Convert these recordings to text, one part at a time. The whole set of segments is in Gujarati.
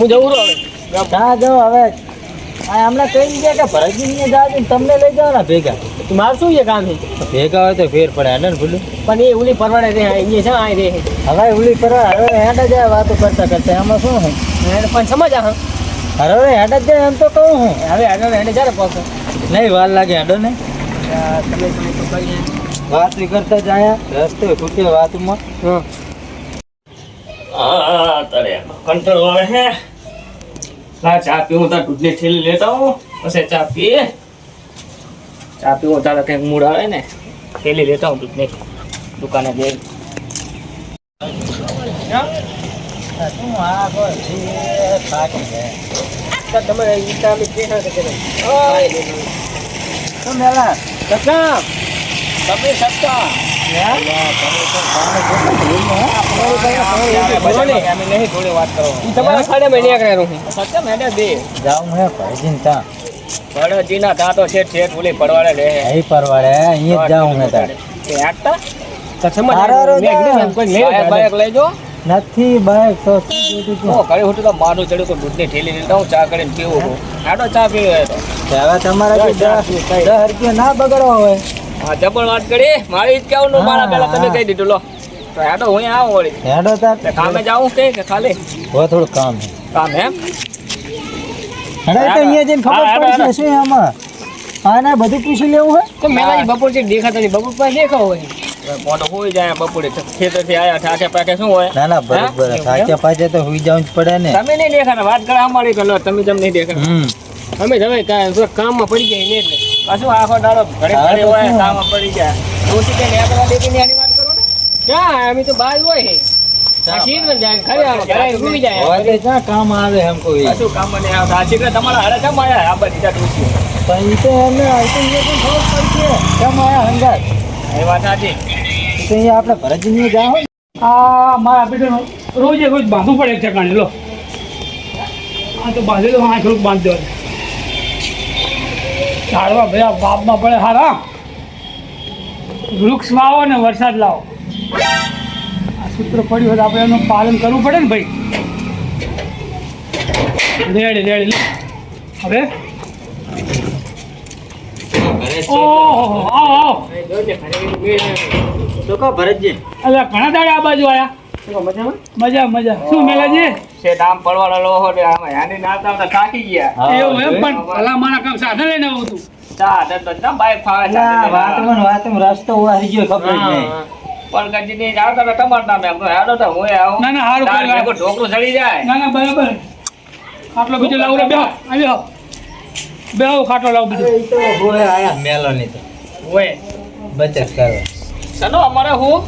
હું જવું રહું હવે. હા જો હવે. આ હમણાં કહી ગયા કે ભરતજીને જાજો ને તમને લઈ જાઓ ને ભેગા. તો મારું શું છે કામ છે ભેગા હોય તો ફેર પડે હેડે ને ભૂલું? પણ એ ઓલી પરવાડે રહે અહીંયા છે આ રહે. હવે ઉલી પર હવે હેડ જાય વાતો કરતા કરતા. એમાં શું હું? એને પણ સમજ આ હવે હેડ જ જાય એમ તો કહું હું. હવે આગળ એને જ્યારે પહોંચો નહીં વાર લાગે હેડો ને. તમે તમે તો કઈ વાત બી કરતા જાય રસ્તે ખૂટે વાતમાં. હા. હા તારે કંટ્રોલ આવે હે? લા ચા પીવું તાર દૂધની થેલી લેતા હો પછી ચા પીએ. ચા પીવો તારે કંઈક મૂડ આવે ને. થેલી લેતા હું દૂધની. દુકાને જઈ તમે ઈટા અમે કે સત્તા તમે સત્તા. અમે નહીં થોડી વાત કરો ઈ તમારા સાડે મહિને કરે રહું સત્ય મેડમ બે જાઉં હે ભાઈજીને ત્યાં. ભડજીના તા તો છે છે ઓલી પડવાડે રહે અહીં પરવાડે અહીંયા જ જાઉં મેં તારે આટતા નથી બાઈક તો ઘરે ઉઠું તો? મારું ચડ્યું તો દૂધની હું ચા કરીને પીવું આટો ચા પીવો હવે તમારા. દસ રૂપિયા ના બગડવા હોય. હા પણ વાત કરી. મારી જ કેવું નું મારા પેલા તમે કહી દીધું લો. તો હેડો હું આવું વળી. હેડો તાર. કામે જાઉં કે કે ખાલી? હો થોડું કામ કામ એમ? અરે તો અહીંયા જઈને ખબર પડશે શું આમાં. આને બધું પૂછી લેવું હોય તો મેલા બપોર છે દેખાતા નહીં. બપોર પાસે દેખાવ હોય. મોટો હોઈ જાય બપોરે. ખેતરથી આયા ઠાઠે પાકે શું હોય? ના ના બરાબર? થાક્યા પાછે તો હોઈ જવું જ પડે ને. તમે નહીં દેખાતા. વાત કરે અમારી કરો તમે જેમ નહીં દેખાતા. હમ. અમે તમે કામમાં કામમાં પડી જાય ને એટલે. કશું આખો દાડો ઘરે હા, ઘરે હોય કામ પડી જાય ડોસી કે ન્યા કરવા દેતી ન્યાની વાત કરો ને? ક્યાં? અમે તો બહાર હોય હે. આ માં જાય ખરે આવે ઘરે રૂઈ જાય. હવે ક્યાં કામ આવે એમ કોઈ? કશું કામ આવતા આ તમારા હારે કેમ આયા? આ બધી ડોસી પણ તો તો અહીંયા પણ ખબર પડશે. કેમ આયા હંગાત? એ વાત સાચી. તો અહીંયા આપણે ભરતજીને જાઓ આ મારા બેટાનો રોજે રોજ બાંધવું પડે એક ઠેકાણે લો. આ તો બાંધી દો આ થોડુંક બાંધ દો ઝાડવા ભયા બાપમાં પડે હારા. વૃક્ષ વાવો ને વરસાદ લાવો. આ સૂત્ર પડ્યું હોય તો આપણે એનું પાલન કરવું પડે ને ભાઈ. Ready ready. હવે? ઓહો આવો આવો. ભરતજી. અલ્યા ઘણા દાડે આ બાજુ આયા? મજામાં મજા મજા. શું મેલાજી છે? દામ પડવાળો લોહો ને આમાં યાની ના આવતા થાકી ગયા. એવું એમ? પણ ભલા મારા કામ સાધન લઈને આવું તું. ચા તો ચા બાઈક ફાવે છે વાતમાં વાતમાં રસ્તો વારી ગયો ખબર જ નહીં. પણ કજી ની આવતા તમાર નામે. એમ હેડો તો હું આવું. ના ના હારું તાર કર્યું. ચડી જાય. ના ના બરાબર. ખાટલો બીજો લાવું રે બેહો. આવી બેહો ખાટલો લાવું બીજો. તો હોય આયા તો. બચત કરો. સનો અમારે હું?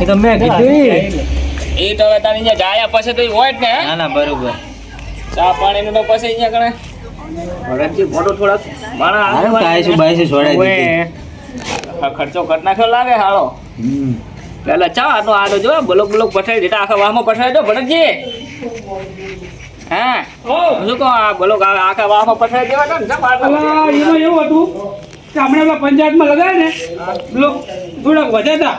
એ તો મેં કીધું ઈ. એ તો હવે તારી અહીંયા જાયા પછી તો હોય જ ને ના ના બરોબર. ચા પાણી નું તો પછી અહીંયા કણે. ભરતજી ફોટો થોડાક મારા હારું કાંઈ બાયસું છોડાઈ છોડાય દીધી. ખર્ચો કર નાખ્યો લાગે હાલો પેલા ચા આનો આડો જો બ્લોક બ્લોક પઠાઈ દેતા આખા વાહમાં પઠાઈ દો ભરતજી હા? શું કહો આ બ્લોક આખા વાહમાં પઠાઈ દેવા ને એમાં એવું હતું કે હમણાં પેલા પંચાયતમાં લગાવે ને બ્લોક થોડાક વધ્યા હતા.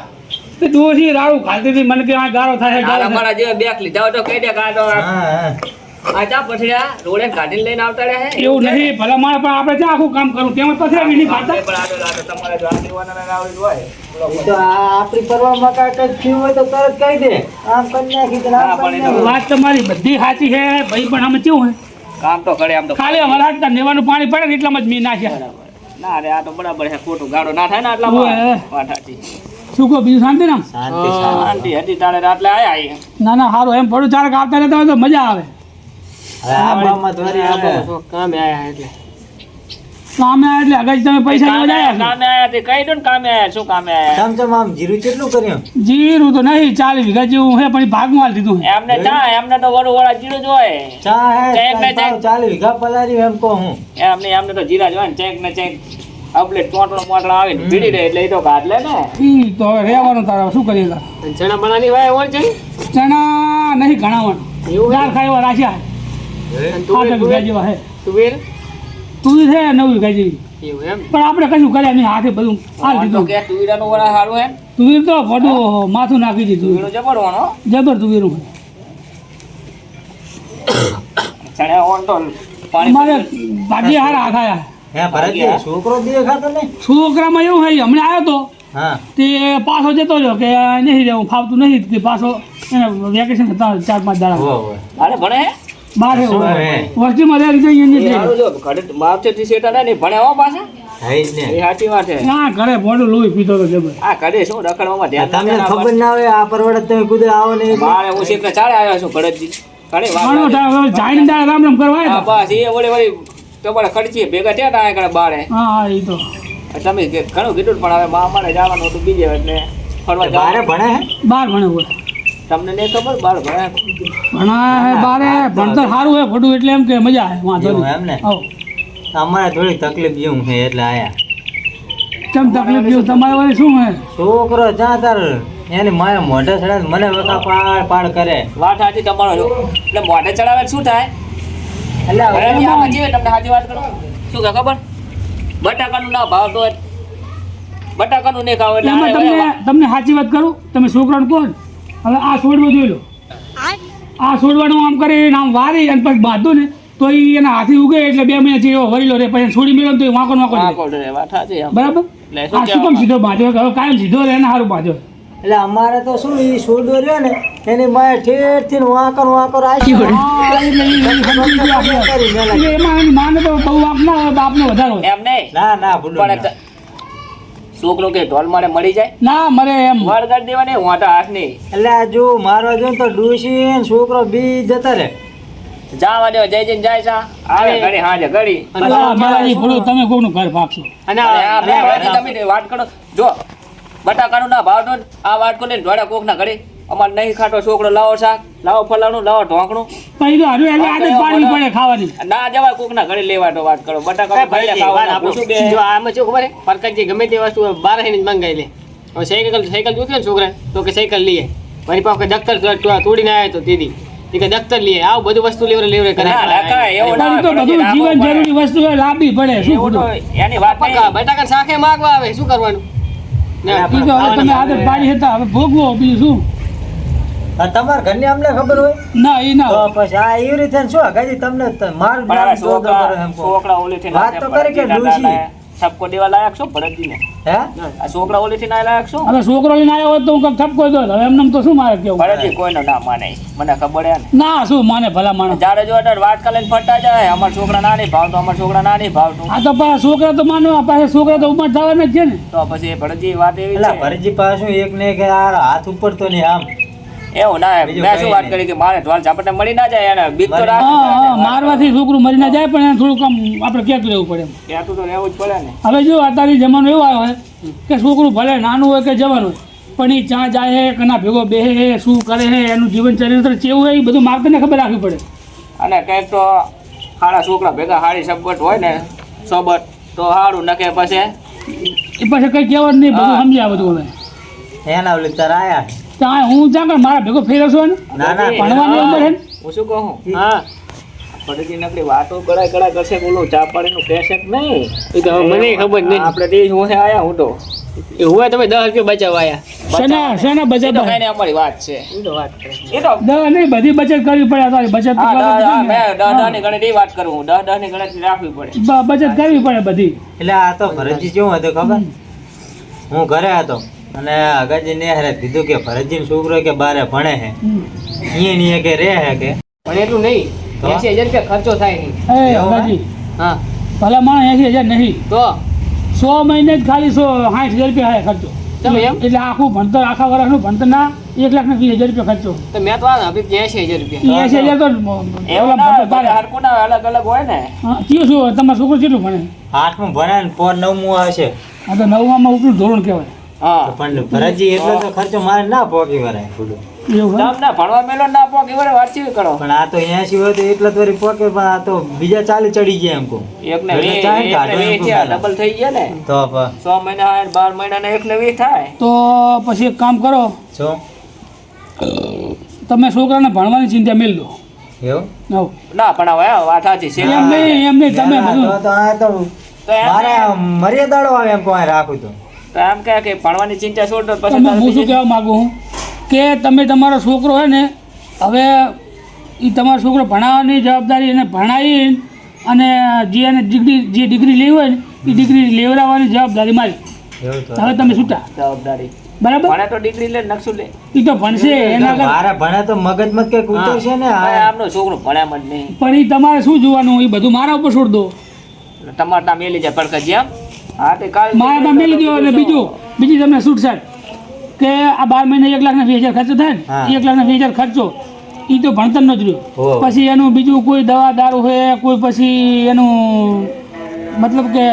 તે ડોસી રાડું ખાતી હતી મને કે આ ગારો થાય ગારો અમારા જેવા બેક લીધા હોય તો કહી દે ગાડો આ તો આ હા હા. આ ચા પછડ્યા રોડે ગાડી લઈને આવતા રહ્યા હે? એવું નહીં ભલા મારે પણ આપણે ક્યાં આખું કામ કરવું? તેમાં પછી નહીં ખાતા પણ આ આ તમારે જો આગેવાનોને ના આવડતું હોય તો આ આપણી પરવામાં કાંઈક જ થયું હોય તો તરત કહી દે. આમ કન્યા કરી એ વાત તમારી બધી સાચી છે ભાઈ પણ આમાં કેવું હે કામ તો કરે આમ તો ખાલી અમારા હાથના નેવાનું પાણી પડે ને એટલામાં જ મી નાખ્યા. ના રે આ તો બરાબર છે ખોટું ગાડો ના થાય ને આટલામાં. ઓય. શું કહો બીજું શાંતિ ને? શાંતિ શાંતિ. હતી તારે રાત્રે આયા ના ના સારું એમ પડું ચાર આવતા રહેતા હોય તો મજા આવે. કામે આયા એટલે. આગળ તમે પૈસા લેવા કામે જાય કામે આયા તે કહી દો ને કામે આયા શું કામે આયા. ચમ ચમ આમ જીરું કેટલું કર્યું? જીરું તો નહીં ચાલી વીઘા જેવું હે પણ ભાગમાં દીધું એમને ચા એમને તો વડું વડા જીરું જોય ચા હે ચાલ, વીઘા પલારી એમ કહું હું. એમને એમને તો જીરા જ ને ચેક ને ચેક. અપલે ટોટલો મોટલો આવે ને પીડી દે એટલે એ તો કાઢ લે ને. ઈ તો હવે રહેવાનું તારે શું કરીએ તારે? ચણા બનાની વાય ઓર છે? ચણા નહીં ગણાવણ એવું ચાર ખાઈ વાર રાખ્યા આઠ તુવેર વીઘા જેવા છે તુવેર છે નવ વીઘા જેવી. પણ આપણે કશું કર્યા નહીં હાથે બધું હાલ દીધું. કે તુવીરાનું વડા સારું હે તુવેર તો ફોટો માથું નાખી દીધું. તુવીરો જબરવાનો જબર તુવેરું ચણ્યા ઓન તો પાણી મારે ભાજી હારા થયા હે ભરતજી છોકરો દેખાતો નહીં? છોકરામાં એવું હોય હમણાં આવ્યો તો. તે પાછો જતો રહ્યો કે નહીં રહેવું ફાવતું નહીં તે પાછો એને વેકેશન હતા ચાર પાંચ દાડા અરે ભણે. હે? વસ્તીમાં રહે રીતે અહીંયા જો ઘરે માપચેથી શેઠા ના નહીં ભણે હો પાછા. ખબર ના હોય આ પરવડે તમે કુદે આવો ને મારે હું શેઠને ચાળે આવ્યો છું ભરતજી ઘણી વાત ઘણો લાગે. થાય હવે જાઈને દાડે રામ રામ કરવા હા આવ્યા બસ એ વળી વળી તમારે ખર્ચી ભેગા થયા હતા આગળ બારે. હા હા એ તો. તમે ઘણું કીધું પણ હવે મા અમારે જવાનું હતું બીજે એટલે ફરવા બારે ભણે બાર ભણે હોય. તમને નહીં ખબર? બાર ભણે. ભણા હે બારે ભણતર સારું હે ફોટું એટલે એમ કે મજા આવે વાંધો નહીં. એમ ને? અમારે થોડી તકલીફ જેવું છે એટલે આયા. કેમ તકલીફ જેવું? તમારે વળી શું હે? છોકરો જ્યાં તાર એની માયા મોઢે ચડાવે મને વખા પાડ પાડ કરે. વાત સાચી તમારો. એટલે મોઢે ચડાવે શું થાય? શું કે ખબર? બટાકાનું ના ભાવ તો બટાકાનું નહીં ખાવ એટલે તમને તમને સાચી વાત કરું? તમે છોકરાને કહો હવે આ છોડવું જોઈ લો. આ? છોડવાનું આમ કરે આમ વારી અને પછી બાંધો ને તો એ એના હાથી ઉગે એટલે બે મહિના જેવો વરી લો રે પછી છોડી મેળો તો વાંકો ને વાંકો. બરાબર? આ શું કહેવા સીધો બાંધ્યો? કાયમ સીધો રહે ને સારું બાંધ્યો. એટલે અમારે તો શું એ છોડો રહ્યો ને એની માએ ઠેઠથી વાંકર વાંકર ના ના. ત- છોકરો કે ઢોલ મારે મળી જાય? ના મરે એમ. વળગાડ દેવાની વાંટા હાથ નહીં. એટલે જો મારો જો તો ડૂસી ને છોકરો બી જતા રે જાવા દો જય જય જાય છે આવે ઘડી હાજે ઘડી. મારાજી ભૂલું તમે કોનું ઘર ભાગશો? અને આ બે તમે વાત કરો જો. બટાકાનું ના ભાવ તો આ વાત કરીને ઢોળા કોક ના ઘડી અમારે નહીં ખાતો છોકરો લાવો શાક લાવો ફલાણું લાવો ઢોકણું. પછી હારું એવી આદત પાડવી પડે ખાવાની. ના જવાય કોક ના ઘડી લેવા તો વાત કરો. બટાકા ભાઈ ખાવાના જો આમાં શું ખબર હે? પરકતજી ગમે તે વસ્તુ બાર આવીને મંગાઈ લે. હવે સાયકલ સાયકલ જોતી ને છોકરા તો કે સાયકલ લઈએ. મારી પાસે દફતર તો- તોડીને આવ્યો તો દીદી. કે દફતર લઈએ. આવું બધું વસ્તુ લેવરે લેવરે કરે. તો બધું જીવન જરૂરી વસ્તુ લાંબી પડે શું એની વાત બટાકા શાકે માગવા આવે શું કરવાનું? તો હવે તમે આદત પાડી હતા હવે ભોગવો બીજું આ તમારા ઘરની અમને ખબર હોય? ના એ ના પછી આ એવી રીતે શું હગાજી તમને માર છોકરા વાત તો કરી કે ડૂસી. ઠપકો દેવા લાયક છો? ભરતજીને હે? આ છોકરા ઓલીથી ના લાયક છો? હવે છોકરો લઈને આવ્યો હોત તો હું ઠપકો દો હવે એમને તો શું મારે કેવું? ભરતજી કોઈનો ના માને. મને ખબર હે ને. ના શું માને ભલા માણસ? જ્યારે જો એટલે વાત કરીને ફરતા જાય અમાર છોકરા ના નહીં ભાવતો અમાર છોકરા ના નહીં ભાવતો. આ તો પાછા છોકરા તો માનવા પાછા છોકરા તો ઉમર થવાના જ છે ને. તો પછી ભરતજી વાત એવી છે. ભરતજી પાછું એક ને એક આ હાથ ઉપર તો નહીં આમ. એવું ના મેં શું વાત કરી કે મારે ઢોલ ઝાપટને મળી ના જાય એને બીક તો હા મારવાથી છોકરું મરી ના જાય પણ એને થોડુંક આમ આપણે કેતું રહેવું પડે કેતું તો રહેવું જ પડે ને. હવે જો અત્યારે જમાનો એવો આવ્યો હોય કે છોકરું ભલે નાનું હોય કે જવાનું હોય પણ એ ચા જાય હે કના ભેગો બેહે હે શું કરે હે એનું જીવન ચરિત્ર કેવું હોય એ બધું માર્ગને ખબર રાખવી પડે. અને કંઈક તો સારા છોકરા ભેગા સારી સબટ હોય ને સોબત તો સારું નકે પછી. એ પછી કઈ કહેવાનું નહીં બધું સમજ્યા બધું હવે. એના ઓલી તાર આયા ત્યાં હું ત્યાં પણ મારા ભેગો ફેરવશો ને ના ના ભણવાની ઉંમર હે હું શું કહું? હા. ભરતજી નકરી વાતો કરાય કરાય કરશે બોલું ચા પાણીનું કહેશે નહીં. એ તો મને ખબર નહીં. આપણે તે હું હે આયા હું તો. એ હોય તમે દસ રૂપિયા બચાવવા આયા. શેના શેના બચત તો કઈ અમારી વાત છે. એ તો વાત એ તો દવા નહીં બધી બચત કરવી પડે તમારી બચત તો ને. ગણતરી વાત કરું હું. ની ગણતરી રાખવી પડે. બચત કરવી પડે બધી. એટલે આ તો ભરતજી કેવું હતું ખબર? હું ઘરે હતો. અને અગાજી ને હારે કીધું કે ફરજી છોકરો કે બારે ભણે હે. હમ. અહીંયા કે રે હે કે. પણ એટલું નહીં. તો? એસી હજાર રૂપિયા ખર્ચો થાય નહીં. એ હા? ભલે માણસ એસી હજાર નહીં. તો? સો મહિને જ ખાલી સો સાઠ હજાર રૂપિયા હે ખર્ચો? એટલે આખું ભણતર આખા વર્ષનું ભણતર ના એક લાખ ને વીસ હજાર રૂપિયા ખર્ચો. તો મેં તો આ અભી એસી હજાર રૂપિયા. એસી હજાર તો એવું ના હોય, ભણતર તારે. બધા હરખું ના અલગ અલગ હોય ને. કયું શું તમારો છોકરો કેટલું ભણે? આઠમું ભણે ને પોર નવમું આવશે. આ તો નવમાં ઉપલું ધોરણ કહેવાય. હા. પણ ભરતજી એટલો તો ખર્ચો મારે ના પોકી વરાય ભણવા મેલો ના આપો કે વરે વાતચીત કરો. પણ આ તો એસી હોય તો એટલા તો પોકે પણ આ તો બીજા ચાલી ચડી ગયા એમ કહું. એક ને એટલે વીસ ચાર એક કાઢો ને એમ વીસ કહું થયા, પહેલા. ડબલ થઈ ગયા ને. તો પ- મહિના હોય બાર મહિના ને એક ને વીસ થાય. તો પછી એક કામ કરો. શું તમે છોકરાને ભણવાની ચિંતા મેળ દો. એવું? ના પણ હવે વાત સાચી છે. એમ નહીં એમ નહીં તમે બધું. તો- તો આ તો તો મારે. મર્યાદાળો આવે એમ કોઈ રાખું તો. તો કે કે ભણવાની ચિંતા છોડ દો પછી હું શું કહેવા માંગુ હું? કે તમે તમારો છોકરો હોય ને હવે એ તમારો છોકરો ભણાવવાની જવાબદારી એને ભણાવી અને જે એને ડિગ્રી જે ડિગ્રી લેવી હોય ને એ ડિગ્રી લેવડાવવાની જવાબદારી મારી. હવે તમે છૂટા જવાબદારી. બરાબર? ભણે તો ડિગ્રી લે નકશું લે. એ તો ભણશે એના મારે ભણે તો મગજમાં કંઈક ઉતરશે ને આમનો છોકરો ભણ્યા જ નહીં. પણ એ તમારે શું જોવાનું? એ બધું મારા ઉપર છોડ દો. તમારે ત્યાં મેલી જાય પડકા કાલ મારા તમે મેલી દો અને બીજું બીજી તમને છૂટછાટ કે આ બાર મહિને એક લાખ ને વીસ હજાર ખર્ચો થાય. ને એક લાખ ને વીસ હજાર ખર્ચો. એ તો ભણતરનો જ રહ્યો. પછી એનું બીજું કોઈ દવા દારૂ હોય કોઈ પછી એનું મતલબ કે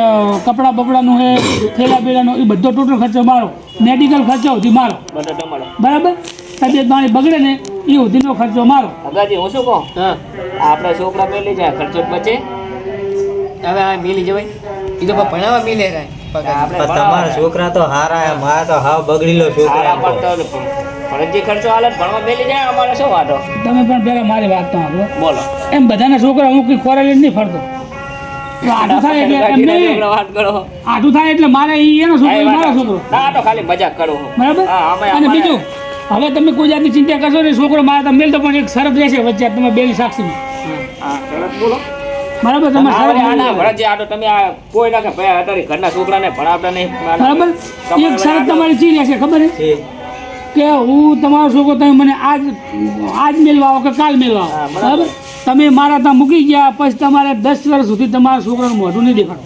કપડાં બપડાનું હે થેલા બેલાનું એ બધો ટોટલ ખર્ચો મારો. મેડિકલ ખર્ચો સુધી મારો. બરાબર? તબિયત પાણી બગડે ને એ સુધીનો ખર્ચો મારો. અગાજી હું શું કહું? આપણા છોકરા મેલી જાય ખર્ચો બચે. હવે આ મેલી જવાય. એ તો ભણાવવા મિલે તમારા છોકરા તો હારા હે મારા તો હાવ બગડીલો છોકરા ફરજી ખર્ચો હાલે ભણવા મેલી જાય અમારે શું વાતો તમે પણ પેલા મારી વાત તો આપો બોલો. એમ બધાના છોકરા હું કંઈ ખોરાલી નહીં ફરતો. આટું થાય એટલે મારે ઈ એનો છોકરો મારો છોકરો. ના તો ખાલી મજાક કરો બરાબર? અને બીજું હવે તમે કોઈ જાતની ચિંતા કરશો ને છોકરો મારે તમે મેલ તો પણ એક શરત રહેશે વચ્ચે તમે બેની સાક્ષીમાં. હા, બોલો. બરાબર તમે આ આના વળી આ ના મેળવી. ભણજે, આ તો તમે આ કોઈ ના કે ભાઈ અત્યારે ઘરના છોકરાને ભણાવતા નહીં. બરાબર. એક શરત તમારી ચી રહેશે ખબર છે. કે હું તમારો છોકરો તમે મને આજ આજ મેળવા આવો કે કાલ મેળવા આવો બરાબર. તમે મારા ત્યાં મૂકી ગયા પછી તમારે દસ વર્ષ સુધી તમારા છોકરાનું મોઢું નહીં દેખાડો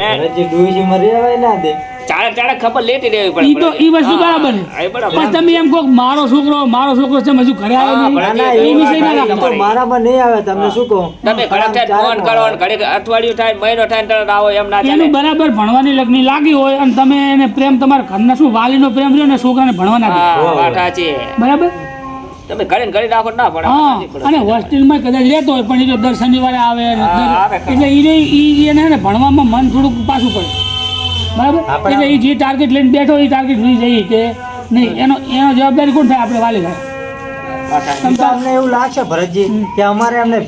ભરતજી રહેવાય ના દે. ચાળક ચાળક ખબર લેતી રહેવી પડે ઈ તો ઈ વસ્તુ બરાબર તમે એમ કહો કે મારો છોકરો મારો છોકરો છે હજુ ઘરે આવ્યો નહીં? ભલે ના, તે એ એ વિષય ના રાખો. મારામાં નહીં આવે તમને શું કહું? તમે ઘડીક થાય ફોન કરો અને ઘડીક અઠવાડિયું થાય મહિનો થાય તરત આવો એમ ના એનું બરાબર ભણવાની લગની લાગી હોય અને તમે એને પ્રેમ તમારા ઘરના શું વાલીનો પ્રેમ રહ્યો ને છોકરાને ભણવાના વાત સાચી. બરાબર? તમે ઘરે ને ઘરે રાખો ના પડે. અને હોસ્ટેલમાં કદાચ રહેતો હોય પણ એ જો દર શનિવારે આવે. એટલે એને ભણવામાં મન થોડુંક પાછું પડે. બરાબર? એટલે એ જે ટાર્ગેટ લઈને બેઠો એ ટાર્ગેટ ભૂલી જઈએ કે નહીં? એનો એનો જવાબદારી કોણ થાય? આપણે વાલી થાય. અમને એવું લાગશે ભરતજી કે અમારે એમને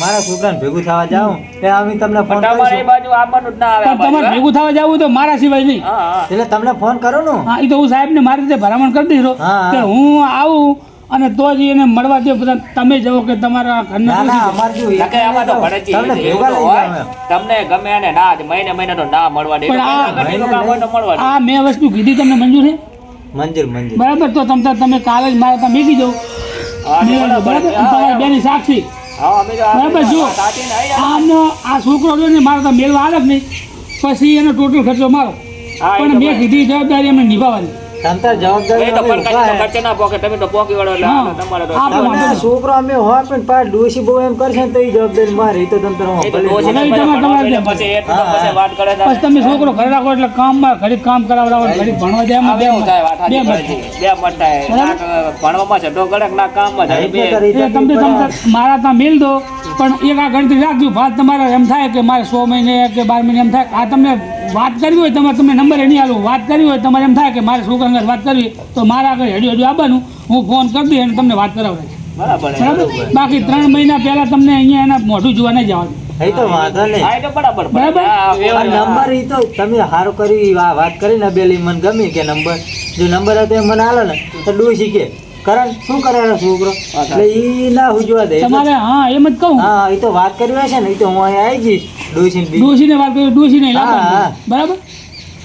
મારા છોકરાને ભેગું થવા જાવ એ અમે તમને ફોન તમારે બાજુ આવવાનું જ ના આવે તમારે ભેગું થવા જવું તો મારા સિવાય નહીં. એટલે તમને ફોન કરો ને. હા એ તો હું સાહેબને મારી રીતે ભલામણ કરી હા. કે હું આવું અને તો જ એને મળવા દે બધા. તમે જવો કે તમારા ઘરના તમને ભેગા લઈ જાવ તમને ગમે અને ના જ મહિને મહિને તો ના મળવા દે. પણ આ મહિને કામ હોય તો મળવા દે. આ મેં વસ્તુ કીધી તમને મંજૂર છે? મંજૂર મંજૂર. બરાબર તો તમને તમે કાલે જ મારા ત્યાં મેકી હા, તમારી બેની સાક્ષી. હા, અમે તો આ બરાબર જો વાત સાચી ને, અહીં આનો આ છોકરો રહ્યો ને મારા મેળવા આવે જ નહીં. પછી એનો ટોટલ ખર્ચો મારો. પણ મેં કીધી જવાબદારી એમને નિભાવવાની. તમતાર એ જવાબદારી તો અમે પડકારી ઊભા તો ના પોકે તમે તો પોકી વળો એટલે તમારે તો આ તમને છોકરો અમે હોય પણ પાછ ડોશી બહુ એમ કરશે ને તો એ જવાબદારી મારી તો તમે તારો એ તો ભલે ડોશીને હવે બધા તમારે તમારે પછી એટલું તો પછી વાત કરે છે. પછી તમે છોકરો ઘરે રાખો એટલે કામમાં ઘડીક કામ કરાવડાવો ને ભણવા જાય બે થાય, બે. ભણેજી. બે ભણવામાં છે તો ના હા, છે બે. તમને તમે મારા ત્યાં મિલ દો પણ એક આ ગણતરી રાખજો. ભાત તમારે એમ થાય કે મારે સો મહિને કે બાર મહિને એમ થાય. આ તમને વાત કરવી હોય તમારે તમને નંબર એની આલું. વાત કરવી હોય તમારે એમ થાય કે મારે છોકરા સાથે વાત કરવી તો મારા આગળ હેડ્યું હેડ્યું આવવાનું. હું ફોન કરી દઈ અને તમને વાત કરાવડાવીશ બરાબર બાકી ત્રણ મહિના પહેલા તમને અહીંયા એના મોઢું જોવા નહીં જવાનું. એ તો વાંધો નહીં. બરાબર બરાબર? નંબર ઈ તો તમે સારું કર્યું વાત કરી ને બેલી મને ગમી કે નંબર. જો નંબર હતો એ મને આલો ને તો ડૂ કે. કરણ શું કરે છોકરો? એટલે એ ના હુજવા દે. તમારે હા એમ જ કહું. હા એ તો વાત કરવી હશે ને એ તો હું અહીંયા આવી જઈશ ડોશી ને ડોશીને વાત કરી ડોશીને બરાબર?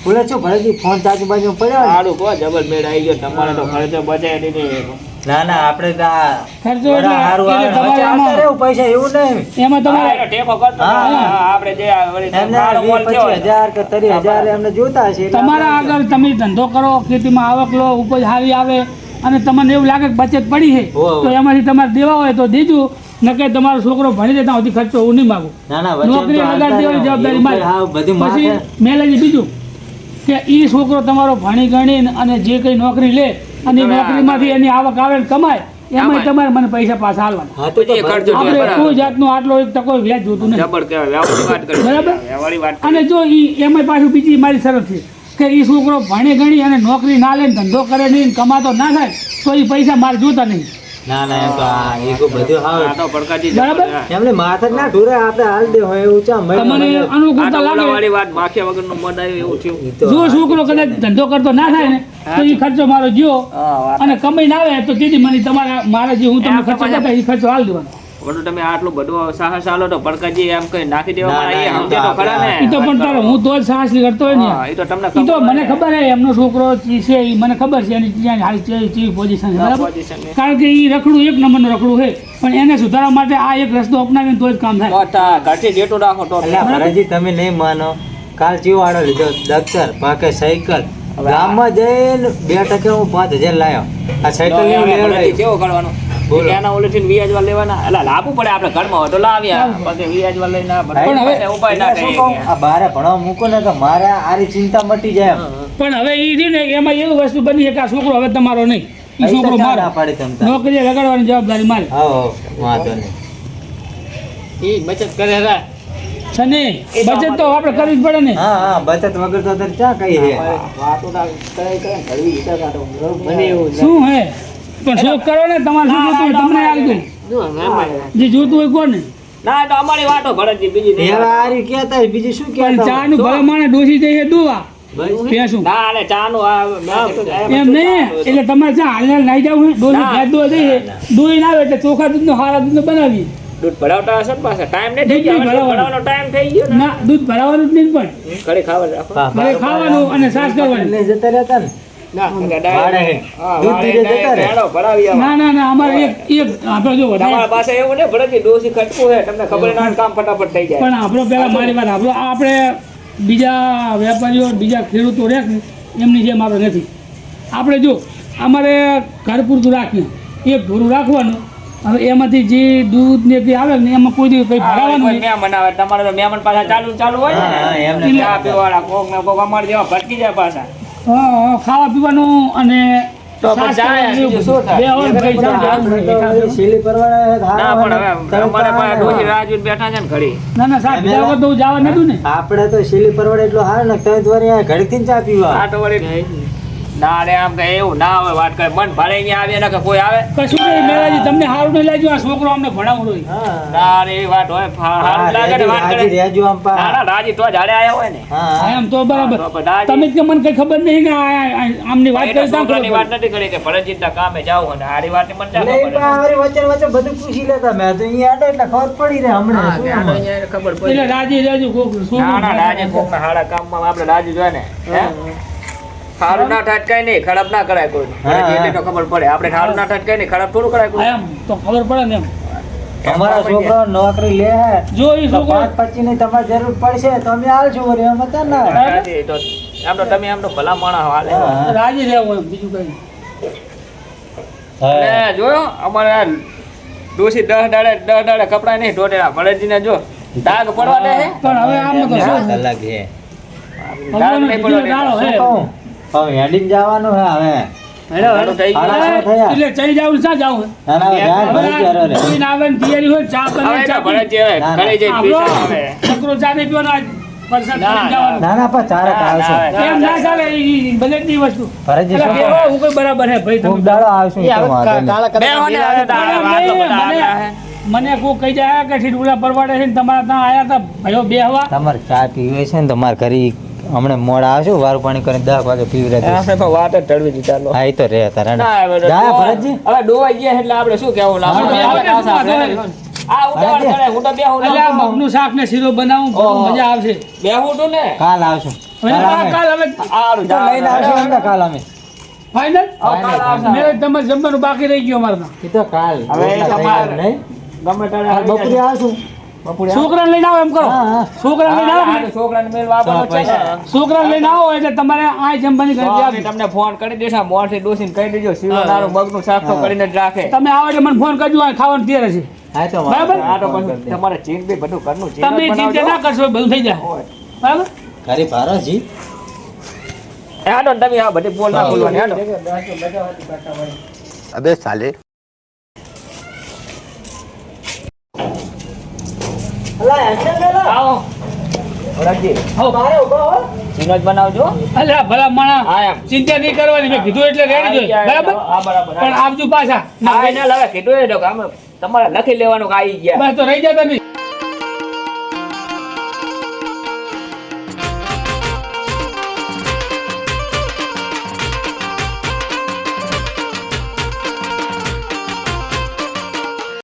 બોલે છો ભરતજી ફોન ચાચુ બાજુ પડ્યો ને? સારું કહો જબર મેળ આવી ગયો. તમારે તો ખર્ચો બચાય નહીં ના ના આપણે તો ખર્ચો એટલે- વડા આવે. તમારે આમાં- રહેવું પૈસા એવું નહીં. એમાં તમારે ટેકો કરતો. આપણે જે સારો હજાર કે ત્રીસ હજાર એમને જોતા છે તમારા આગળ તમે ધંધો કરો ખેતીમાં આવક લો ઉપજ સારી આવે. અને તમને એવું લાગે કે બચત પડી છે. તો એમાંથી તમારે દેવા હોય તો દેજો. નકે તમારો છોકરો ભણી દેતા સુધી ખર્ચો હું નહીં માગું. નોકરી લગાડી દેવાની જવાબદારી મારી. પછી મેં લઈ બીજું કે એ છોકરો તમારો ભણી ગણીને અને જે કંઈ નોકરી લે અને એ નોકરીમાંથી એની આવક આવે ને કમાય એમાં તમારે મને પૈસા પાછા હાલવાના. આપણે કોઈ જાતનો આટલો એક ટકો વ્યાજ જોતું નથી. બરાબર? અને જો એ એમાં પાછું બીજી મારી શરત છે. કે એ છોકરો ભણી ગણી અને નોકરી ના લે ધંધો કરે નહીં ને કમાતો ના થાય તો એ પૈસા મારે જોતા નહીં. ના ના એમ તો આ ઈગો બધું હાવ તો પડકાજી બરાબર? એમને માથે જ ના ઢોરે આપણે હાલ દે હોય એવું ચા મહિના અનુકૂળતા લાગે. વાળી વાત માખ્યા વગરનું મદ આવ્યું એવું થયું. જો છોકરો કદાચ ધંધો કરતો ના થાય ને તો એ ખર્ચો મારો જ્યો અને કમાઈ ના આવે તો મને તમારા મારા જે હું તમને ખર્ચો કરતા એ ખર્ચો હાલ દેવાનો. વડું તમે આટલું બધું સાહસ આલો તો પડકાજી એમ કઈ નાખી દેવા સમજે તો ખરા ને. ઈ તો પણ તારો હું તો જ સાહસ કરતો હોય ને. ઈ તો તમને ઈ તો મને ખબર હે એમનો છોકરો છે ઈ મને ખબર છે એની ત્યાં હાલ છે ચી પોઝિશન છે બરાબર? કારણ કે ઈ રખડું એક નંબરનું રખડું છે. પણ એને સુધારવા માટે આ એક રસ્તો અપનાવીને તો જ કામ થાય. તા ઘરથી ડેટો રાખો તો ભરતજી તમે નહીં માનો. કાલ ચીવો આડો લીધો દફતર પાકે સાયકલ. ગામમાં જઈને બે ટકે હું પાંચ હજાર લાયો. આ સાયકલ કેવો કરવાનો? બોલો. ઓલેથી વ્યાજવા લેવાના. એટલે લાવવું પડે આપણે ઘરમાં હોય તો લાવ્યા પછી વ્યાજવા લઈને પણ હવે- ઉપાય ના શું આ બારે ભણવા મૂકો ને તો મારે આરી ચિંતા મટી જાય પણ હવે એ ને એમાં એવું વસ્તુ બની છે કે આ છોકરો હવે તમારો નહીં. એ છોકરો ચા મારો. ના પાડી તમ તાર. નોકરીએ લગાડવાની જવાબદારી મારી. વાંધો નહીં. બચત કરે રા. છે બચત તો આપણે કરવી જ પડે ને. હા હા બચત વગર તો અત્યારે ચા કઈ છે વાતો ના કરે કરે ઘરવી વિચાર કાઢો મને એવું શું હે? પણ શોખ કરો ને તમારે શું જોતું હોય તમને આવી ગયું જે જોતું હોય કોને? ના તો અમારી વાતો ભરતજી બીજી બીજું શું ચા નું ભલે માણે ડોસી જઈએ દુવા. ના ના. ચોખા દૂધનો હારા દૂધનો બનાવીએ. દૂધ ભરાવતા હશે ને પાછા? ટાઈમ નહીં થઈ દૂધ ગયો. ભરાવાનો. ટાઈમ થઈ ગયો ના. દૂધ ભરાવાનું જ નહીં પણ. ઘડી ખાવા રાખો. ખાવાનું અને સાસ કરવાની. જતા રહેતા ને. ના વાડે હે. હા, દૂધ વાળે પીને જતા રહે. હેડો, ભરાવી આવો. ના ના ના અમારે એક એક આપણે જો તમારા પાસે એવું ને ભરતજી ડોસી ખટકું છે તમને ખબર ના કામ ફટાફટ થઈ જાય. પણ આપણો પેલા મારી વાત આપણો આપણે બીજા વેપારીઓ બીજા ખેડૂતો રહે ને એમની જેમ આપણે નથી. આપણે જો અમારે ઘર પૂરતું રાખીએ. એક ઢોરું રાખવાનું હવે એમાંથી જે દૂધ ને તે આવે ને એમાં કોઈ દિવસ કઈ ભરાવાનું નહીં. મહેમાન આવે તમારે તો મહેમાન પાછા ચાલુ ચાલુ હોય ને. એમને ચા પીવાવાળા કોક ને કોક અમારે જેવા ભટકી જાય પાછા. ખાવા પીવાનું અને તો જાય, શું થાય? શીલી પરવાળા ના હારા પણ હવે અમારે પાસે આવે. ડોસી બેઠા છે ને ઘડી. ના ના સાહેબ બીજા વખત તો નતું ને આપણે તો શીલી પરવાળા એટલો હાર ને તમે તો વળી આ ઘડીથી જ ચા પીવા. આ તો વળી ના રે આમ કે એવું ના હોય વાત કરે મન ભાડે અહીંયા આવે ને કે કોઈ આવે? કશું નહીં મેરાજી તમને સારું નહીં લાગ્યું? આ છોકરો અમને ભણાવું રહ્યું ના રે એવી વાત હોય સારું લાગે ને વાત કરે. રહેજો આમ પા. ના ના રાજી તો જાડે આયા હોય ને. હા, એમ તો બરાબર. તો તમે કે મને કઈ ખબર નહીં કે આ- આ- આમની વાત કરી ત્યાં છોકરાની વાત નથી કરી કે ભરતજીતના કામે જાવ અને હારી વાત મને નહીં, પા આરી વચન વચન બધું પૂછી લેતા મેં. તો અહીંયા આડો એટલે ખબર પડી રે હમણાં હા, અહીંયા ખબર પડી. એટલે રાજી રાજી કોક ના ના રાજી કોકના હાડા કામમાં આપણે રાજી જોઈએ ને હે. સારું ના કઈ નહીં ખરાબ ના કરાય કોઈ. એટલે તો ખબર પડે. આપણે સારું ના થાય નહીં ખરાબ થોડું કરાય કોઈ. એમ. તો ખબર પડે ને એમ. અમારા છોકરો નોકરી લે જો છોકરો પાંચની તમારે જરૂર પડશે તો અમે એમાં આમ તો તમે આમ તો ભલા માણસ હાલે. રાજી રહેવું બીજું કઈ ને જોયો? અમારે ડોસી દસ દાડે દસ દાડે કપડા નહીં ઢોટેલા ભરતજીને જો દાગ પડવા દે પણ હવે આમ તો શું? અલગ છે દાગ નહીં પડવા દે દાડો હે. શું કહું? હવે હેડીને જવાનું હે હવે? એટલે ચઈ જાવ જાવ આવે ને તૈયારી હોય ચા ચા. ઘરે ચા પીવાનો આજ ના, ના. પણ ચારે ના, ચાલે ઈ વસ્તુ. ભરતજી? હું કોઈ બરાબર હે ભાઈ તમે દાડો આવશું તો. કાળા મને- કોઈ કહી જાય કે ઠીક ઉલા પરવાડે છે ને તમારા ત્યાં આયા હતા ભાઈઓ બેહવા. તમારે ચા પીવે છે ને તમારે ઘરે હમણાં મોડા આવશું વારું પાણી કરીને દસ વાગે પીવી રહ્યા આપણે પણ વાત જ ટળવી દીધા ચાલો હા એ તો રે તારા ના, ભરતજી. હવે ડોવાઈ ગયા એટલે આપણે શું કેવું જમવાનું બાકી રહી ગયું અમારે? ગમે ત્યારે બપોરે આવશું. છોકરાને લઈને આવો એમ કરો. છોકરાને લઈને આવો. છોકરાને મેળવા આપવાનો છે છોકરાને લઈને આવો એટલે તમારે આ જમવાની ઘરે તમને ફોન કરી દેશે મોરથી ડોસીને કહી દેજો સીવા નારો મગનું શાક તો કરીને રાખે. તમે આવો એટલે મને ફોન કરજો ખાવાનું તૈયાર છે. બરાબર? આ તો તમારે ચીન બી બધું કરનું છે તમે ચિંતા ના કરશો બધું થઈ જાય. બરાબર? ઘરે ભારતજી હાડો તમે આ બધી બોલ ના બોલવાની હાડો અબે સાલે. બનાવજો. અલ્યા ભલા માણા. ચિંતા નહીં કરવાની. મેં કીધું એટલે રેડી જોઈએ બરાબર? પણ આપજો પાછા. કીધું તમારે લખી લેવાનું કે આવી ગયા. બસ તો રહી જતા નહીં